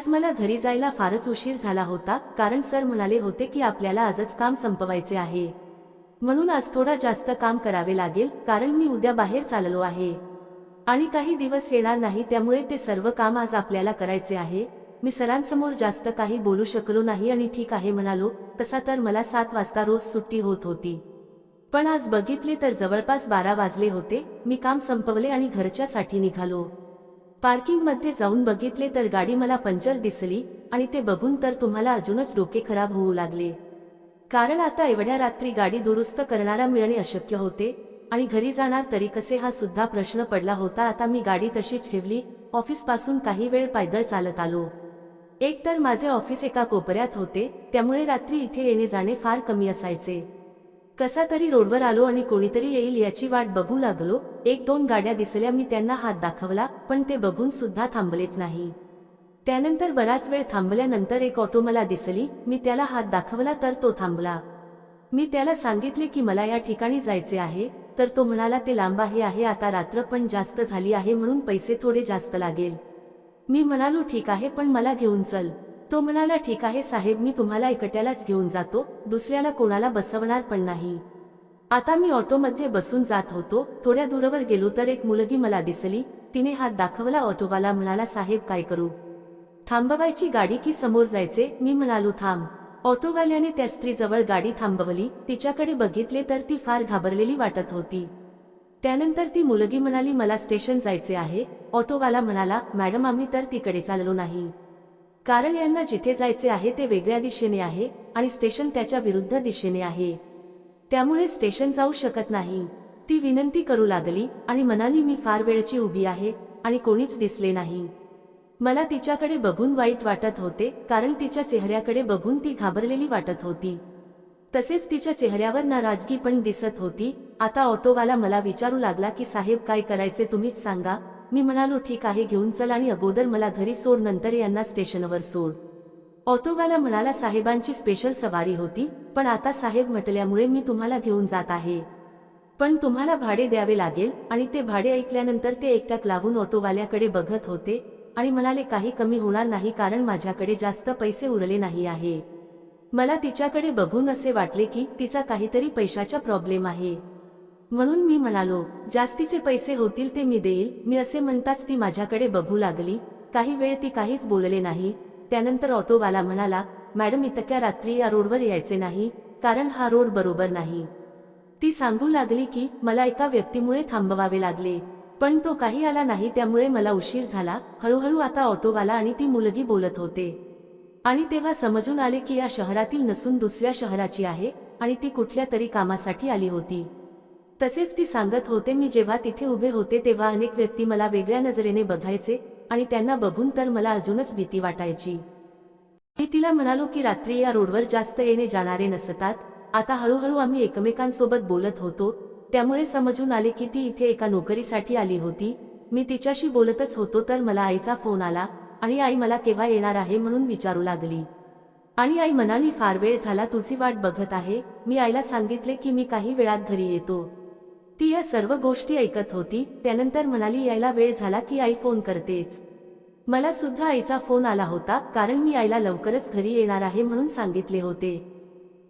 आज मला घरी जायला फारच उशीर झाला होता कारण सर म्हणाले होते की आपल्याला आजच काम संपवायचे आहे. म्हणून आज थोडा जास्त काम करावे लागेल कारण मी उद्या बाहेर चाललो आहे. आणि काही दिवस येणार नाही त्यामुळे ते सर्व काम आज आपल्याला करायचे आहे. मी सरांसमोर जास्त काही बोलू शकलो नाही आणि ठीक आहे म्हणालो तसा तर मला सात वाजता रोज सुट्टी होत होती. पण आज बघितले तर जवळपास बारा वाजले होते मी काम संपवले आणि घरच्यासाठी निघालो. पार्किंगमध्ये जाऊन बघितले तर गाडी मला पंचर दिसली आणि ते बघून तर तुम्हाला अजूनच डोके खराब होऊ लागले. कारण आता एवढ्या रात्री गाडी दुरुस्त करणारा मिळणे अशक्य होते आणि घरी जाणार तरी कसे हा सुद्धा प्रश्न पडला होता. आता मी गाडी तशीच ठेवली ऑफिसपासून काही वेळ पायदळ चालत आलो. एक तर माझे ऑफिस एका कोपऱ्यात होते त्यामुळे रात्री इथे येणे जाणे फार कमी असायचे. कसा तरी रोडवर आलो आणि कोणीतरी येईल याची वाट बघू लागलो एक दोन गाड्या दिसल्या मी त्यांना हात दाखवला पण ते बघून सुद्धा थांबलेच नाही. त्यानंतर बराच वेळ थांबल्यानंतर एक ऑटो मला दिसली मी त्याला हात दाखवला तर तो थांबला. मी त्याला सांगितले की मला या ठिकाणी जायचे आहे तर तो म्हणाला ते लांब आहे आहे आता रात्र पण जास्त झाली आहे म्हणून पैसे थोडे जास्त लागेल. मी म्हणालो ठीक आहे पण मला घेऊन चल. तो म्हणाला ठीक आहे साहेब मी तुम्हाला एकट्यालाच घेऊन जातो दुसऱ्याला कोणाला बसवणार पण नाही. आता मी ऑटोमध्ये बसून जात होतो. थोड्या दूरवर गेलो तर एक मुलगी मला दिसली. तिने हात दाखवला. ऑटोवाला म्हणाला साहेब काय करू? थांबवायची गाडी की समोर जायचे? मी म्हणालो थांब. ऑटोवाल्याने त्या स्त्रीजवळ गाडी थांबवली. तिच्याकडे बघितले तर ती फार घाबरलेली वाटत होती. त्यानंतर ती मुलगी म्हणाली मला स्टेशन जायचे आहे. ऑटोवाला म्हणाला मॅडम आम्ही तर तिकडे चाललो नाही. कारण यांना जिथे जायचे आहे ते वेगळ्या दिशेने आहे आणि स्टेशन त्याच्या विरुद्ध दिशेने आहे. त्यामुळे स्टेशन जाऊ शकत नाही. ती विनंती करू लागली आणि म्हणाली मी फार वेळची उभी आहे आणि कोणीच दिसले नाही. मला तिच्याकडे बघून वाईट वाटत होते कारण तिच्या चेहऱ्याकडे बघून ती घाबरलेली वाटत होती. तसेच तिच्या चेहऱ्यावर नाराजगी पण दिसत होती. आता ऑटोवाला मला विचारू लागला की साहेब काय करायचे तुम्हीच सांगा. मी म्हणालो ठीक आहे घेऊन चल आणि अगोदर मला घरी सोड नंतर यांना स्टेशनवर सोड. ऑटोवाला म्हणाला साहेबांची स्पेशल सवारी होती पण आता साहेब म्हटल्यामुळे मी तुम्हाला घेऊन जात आहे. पण तुम्हाला भाडे द्यावे लागेल आणि ते भाडे ऐकल्यानंतर ते एकटाक लावून ऑटोवाल्याकडे बघत होते आणि म्हणाले काही कमी होणार नाही कारण माझ्याकडे जास्त पैसे उरले नाही आहे. मला तिच्याकडे बघून असे वाटले की तिचा काहीतरी पैशाचा प्रॉब्लेम आहे. म्हणून मी म्हणालो जास्तीचे पैसे होतील ते मी देईल. मी असे म्हणताच ती माझ्याकडे बघू लागली. काही वेळ ती काहीच बोलले नाही. त्यानंतर ऑटोवाला म्हणाला मॅडम इतक्या रात्री या रोडवर यायचे नाही कारण हा रोड बरोबर नाही. ती सांगू लागली की मला एका व्यक्तीमुळे थांबवावे लागले पण तो काही आला नाही त्यामुळे मला उशीर झाला हळूहळू आता ऑटोवाला आणि ती मुलगी बोलत होते. आणि तेव्हा समजून आले की या शहरातील नसून दुसऱ्या शहराची आहे आणि ती कुठल्या तरी कामासाठी आली होती. तसेच ती सांगत होते मी जेव्हा तिथे उभे होते तेव्हा अनेक व्यक्ती मला वेगळ्या नजरेने बघायचे आणि त्यांना बघून तर मला अजूनच भीती वाटायची. मी तिला म्हणालो की रात्री या रोडवर जास्त येणे जाणारे नसतात. आता हळूहळू आम्ही एकमेकांसोबत बोलत होतो. त्यामुळे समजून आले की ती इथे एका नोकरीसाठी आली होती. मी तिच्याशी बोलतच होतो तर मला आईचा फोन आला आणि आई मला केव्हा येणार आहे म्हणून विचारू लागली. आणि आई म्हणाली फार वेळ झाला तुझी वाट बघत आहे. मी आईला सांगितले की मी काही वेळात घरी येतो. ती या सर्व गोष्टी ऐकत होती. त्यानंतर म्हणाली यायला वेळ झाला की आई फोन करतेच. मला सुद्धा आईचा फोन आला होता कारण मी आईला लवकरच घरी येणार आहे म्हणून सांगितले होते.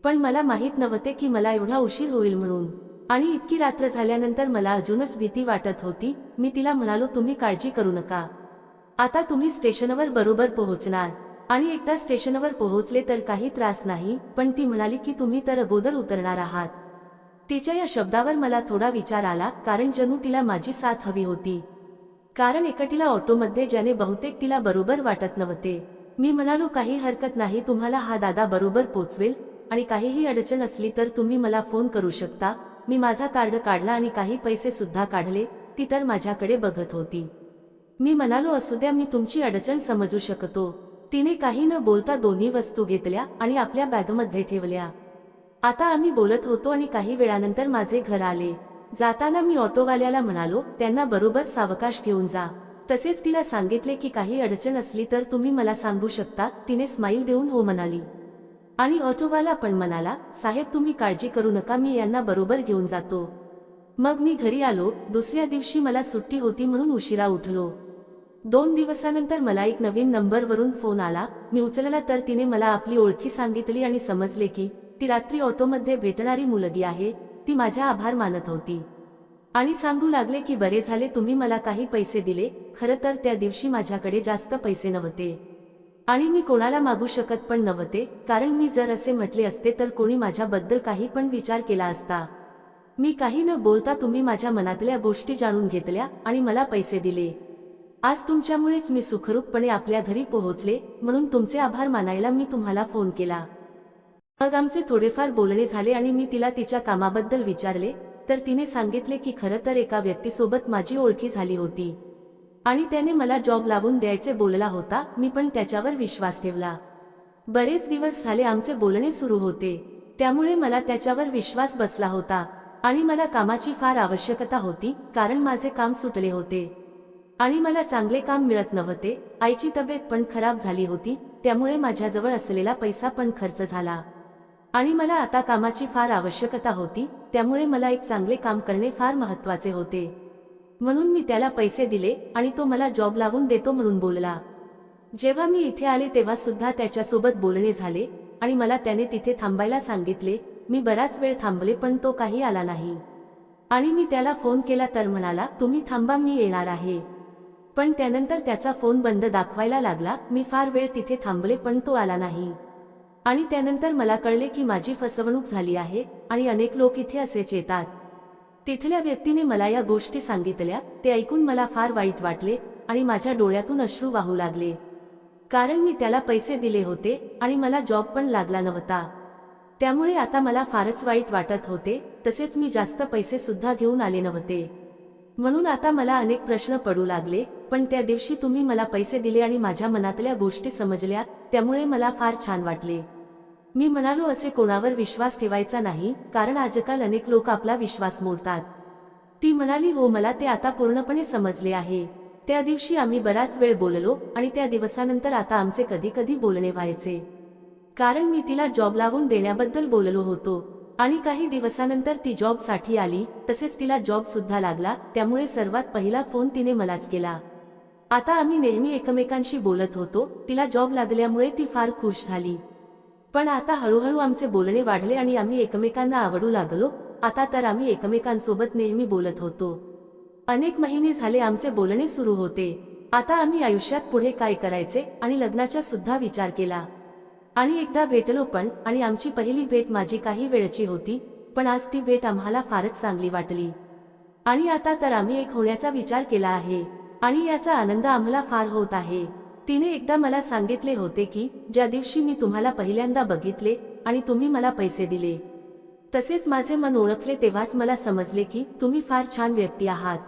पण मला माहीत नव्हते की मला एवढा उशीर होईल म्हणून. आणि इतकी रात्र झाल्यानंतर मला अजूनच भीती वाटत होती. मी तिला म्हणालो तुम्ही काळजी करू नका. आता तुम्ही स्टेशनवर बरोबर पोहोचणार. आणि एकदा स्टेशनवर पोहोचले तर काही त्रास नाही. पण ती म्हणाली की तुम्ही तर अगोदर उतरणार आहात. तिच्या या शब्दावर मला थोडा विचार आला कारण जणू तिला माझी साथ हवी होती. कारण एकटीला ऑटोमध्ये ज्याने बहुतेक तिला बरोबर वाटत नव्हते. मी म्हणालो काही हरकत नाही तुम्हाला हा दादा बरोबर पोचवेल आणि काहीही अडचण असली तर तुम्ही मला फोन करू शकता. मी माझा कार्ड काढला आणि काही पैसे सुद्धा काढले ती तर माझ्याकडे बघत होती. मी म्हणालो असू द्या मी तुमची अडचण समजू शकतो. तिने काही न बोलता दोन्ही वस्तू घेतल्या आणि आपल्या बॅगमध्ये ठेवल्या. आता आम्ही बोलत होतो आणि काही वेळानंतर माझे घर आले. जाताना मी ऑटोवाल्याला म्हणालो त्यांना बरोबर सावकाश घेऊन जा. तसेच तिला सांगितले की काही अडचण असली तर तुम्ही मला सांगू शकता. तिने स्माईल देऊन हो म्हणाली. आणि ऑटोवाला पण म्हणाला साहेब तुम्ही काळजी करू नका मी यांना बरोबर घेऊन जातो. मग मी घरी आलो दुसऱ्या दिवशी मला सुट्टी होती म्हणून उशिरा उठलो. दोन दिवसानंतर मला एक नवीन नंबरवरून फोन आला मी उचलला तर तिने मला आपली ओळखी सांगितली आणि समजले की ती रात्री ऑटोमध्ये भेटणारी मुलगी आहे ती माझ्या आभार मानत होती. आणि सांगू लागले की बरे झाले तुम्ही मला काही पैसे दिले खरं तर त्या दिवशी माझ्याकडे जास्त पैसे नव्हते. आणि मी कोणाला मागू शकत पण नव्हते कारण मी जर असे म्हटले असते तर कोणी माझ्याबद्दल काही पण विचार केला असता. मी काही न बोलता तुम्ही माझ्या मनातल्या गोष्टी जाणून घेतल्या आणि मला पैसे दिले. आज तुमच्यामुळेच मी सुखरूपपणे आपल्या घरी पोहोचले म्हणून तुमचे आभार मानायला मी तुम्हाला फोन केला. मग आमचे थोडेफार बोलणे झाले आणि मी तिला तिच्या कामाबद्दल विचारले तर तिने सांगितले की खरं तर एका व्यक्तीसोबत माझी ओळखी झाली होती. आणि त्याने मला जॉब लावून द्यायचे बोलला होता मी पण त्याच्यावर विश्वास ठेवला. बरेच दिवस झाले आमचे बोलणे सुरू होते त्यामुळे मला त्याच्यावर विश्वास बसला होता आणि मला कामाची फार आवश्यकता होती कारण माझे काम सुटले होते. आणि मला चांगले काम मिळत नव्हते आईची तब्येत पण खराब झाली होती त्यामुळे माझ्याजवळ असलेला पैसा पण खर्च झाला. आणि मला आता कामाची फार आवश्यकता होती त्यामुळे मला एक चांगले काम करणे फार महत्त्वाचे होते. म्हणून मी त्याला पैसे दिले आणि तो मला जॉब लावून देतो म्हणून बोलला. जेव्हा मी इथे आले तेव्हा सुद्धा त्याच्यासोबत बोलणे झाले आणि मला त्याने तिथे थांबायला सांगितले मी बराच वेळ थांबले पण तो काही आला नाही. आणि मी त्याला फोन केला तर म्हणाला तुम्ही थांबा मी येणार आहे. पण त्यानंतर त्याचा फोन बंद दाखवायला लागला मी फार वेळ तिथे थांबले पण तो आला नाही. आणि त्यानंतर मला कळले की माझी फसवणूक झाली आहे आणि अनेक लोक इथे असेच येतात तिथल्या व्यक्तीने मला या गोष्टी सांगितल्या ते ऐकून मला फार वाईट वाटले आणि माझ्या डोळ्यातून अश्रू वाहू लागले. कारण मी त्याला पैसे दिले होते आणि मला जॉब पण लागला नव्हता. त्यामुळे आता मला फारच वाईट वाटत होते तसेच मी जास्त पैसे सुद्धा घेऊन आले नव्हते. म्हणून आता मला अनेक प्रश्न पडू लागले पण त्या दिवशी तुम्ही मला पैसे दिले आणि माझ्या मनातल्या गोष्टी समजल्या त्यामुळे मला फार छान वाटले. मी म्हणालो असे कोणावर विश्वास ठेवायचा नाही कारण आजकाल अनेक लोक आपला विश्वास मोडतात. ती म्हणाली हो मला ते आता पूर्णपणे समजले आहे. त्या दिवशी आम्ही बराच वेळ बोललो आणि त्या दिवसानंतर आता आमचे कधी कधी बोलणे व्हायचे. कारण मी तिला जॉब लावून देण्याबद्दल बोललो होतो. आणि काही दिवसानंतर ती जॉबसाठी आली तसेच तिला जॉब सुद्धा लागला त्यामुळे सर्वात पहिला फोन तिने मलाच केला. आता आम्ही नेहमी एकमेकांशी बोलत होतो तिला जॉब लागल्यामुळे ती फार खुश झाली. पण आता हळूहळू आमचे बोलणे वाढले आणि आम्ही एकमेकांना आवडू लागलो आता तर आम्ही एकमेकांसोबत नेहमी बोलत होतो. अनेक महिने झाले आमचे बोलणे सुरू होते. आता आम्ही आयुष्यात पुढे काय करायचे आणि लग्नाचा सुद्धा विचार केला. आणि एकदा भेटलो पण आणि आमची पहिली भेट माझी काही वेळची होती पण आज ती भेट आम्हाला फारच चांगली वाटली. आणि आता तर आम्ही एक होण्याचा विचार केला आहे आणि याचा आनंद आम्हाला फार होत आहे. तिने एकदा मला सांगितले होते की ज्या दिवशी मी तुम्हाला पहिल्यांदा बघितले आणि तुम्ही मला पैसे दिले. तसेच माझे मन ओळखले तेव्हाच मला समजले की तुम्ही फार छान व्यक्ती आहात.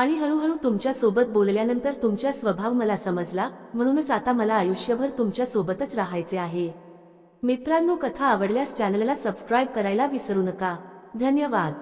आणि हळूहळू तुमच्यासोबत बोलल्यानंतर तुमचा स्वभाव मला समजला म्हणूनच आता मला आयुष्यभर तुमच्या सोबतच राहायचे आहे. मित्रांनो कथा आवडल्यास चॅनलला सबस्क्राईब करायला विसरू नका. धन्यवाद.